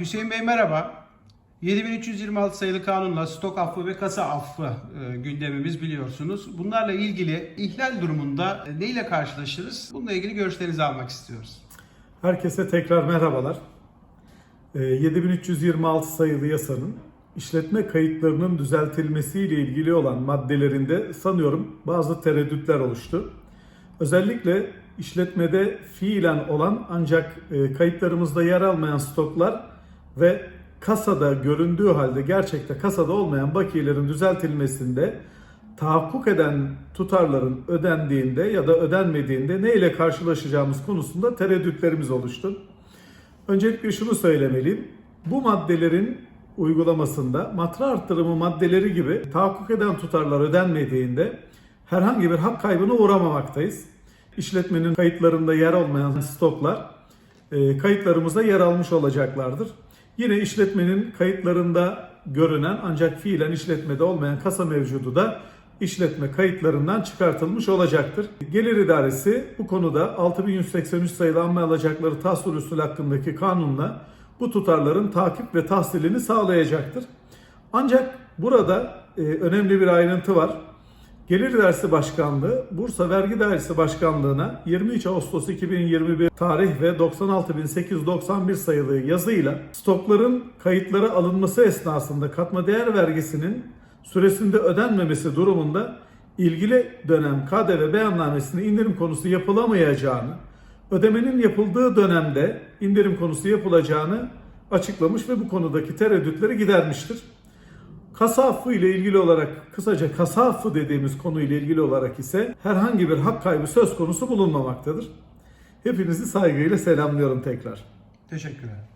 Hüseyin Bey merhaba. 7326 sayılı kanunla stok affı ve kasa affı e, gündemimiz biliyorsunuz. Bunlarla ilgili ihlal durumunda e, neyle karşılaşırız? Bununla ilgili görüşlerinizi almak istiyoruz. Herkese tekrar merhabalar. Ee, 7326 sayılı yasanın işletme kayıtlarının düzeltilmesiyle ilgili olan maddelerinde sanıyorum bazı tereddütler oluştu. Özellikle işletmede fiilen olan ancak e, kayıtlarımızda yer almayan stoklar ve kasada göründüğü halde gerçekte kasada olmayan bakiyelerin düzeltilmesinde tahakkuk eden tutarların ödendiğinde ya da ödenmediğinde ne ile karşılaşacağımız konusunda tereddütlerimiz oluştu. Öncelikle şunu söylemeliyim. Bu maddelerin uygulamasında matra arttırımı maddeleri gibi tahakkuk eden tutarlar ödenmediğinde herhangi bir hak kaybına uğramamaktayız. İşletmenin kayıtlarında yer olmayan stoklar e, kayıtlarımızda yer almış olacaklardır. Yine işletmenin kayıtlarında görünen ancak fiilen işletmede olmayan kasa mevcudu da işletme kayıtlarından çıkartılmış olacaktır. Gelir İdaresi bu konuda 6183 sayılı amme alacakları tahsil usul hakkındaki kanunla bu tutarların takip ve tahsilini sağlayacaktır. Ancak burada e, önemli bir ayrıntı var. Gelir İdaresi Başkanlığı Bursa Vergi Dairesi Başkanlığı'na 23 Ağustos 2021 tarih ve 96.891 sayılı yazıyla stokların kayıtlara alınması esnasında katma değer vergisinin süresinde ödenmemesi durumunda ilgili dönem KDV beyannamesine indirim konusu yapılamayacağını, ödemenin yapıldığı dönemde indirim konusu yapılacağını açıklamış ve bu konudaki tereddütleri gidermiştir. Kasa affı ile ilgili olarak kısaca kasa affı dediğimiz konu ile ilgili olarak ise herhangi bir hak kaybı söz konusu bulunmamaktadır. Hepinizi saygıyla selamlıyorum tekrar. Teşekkürler.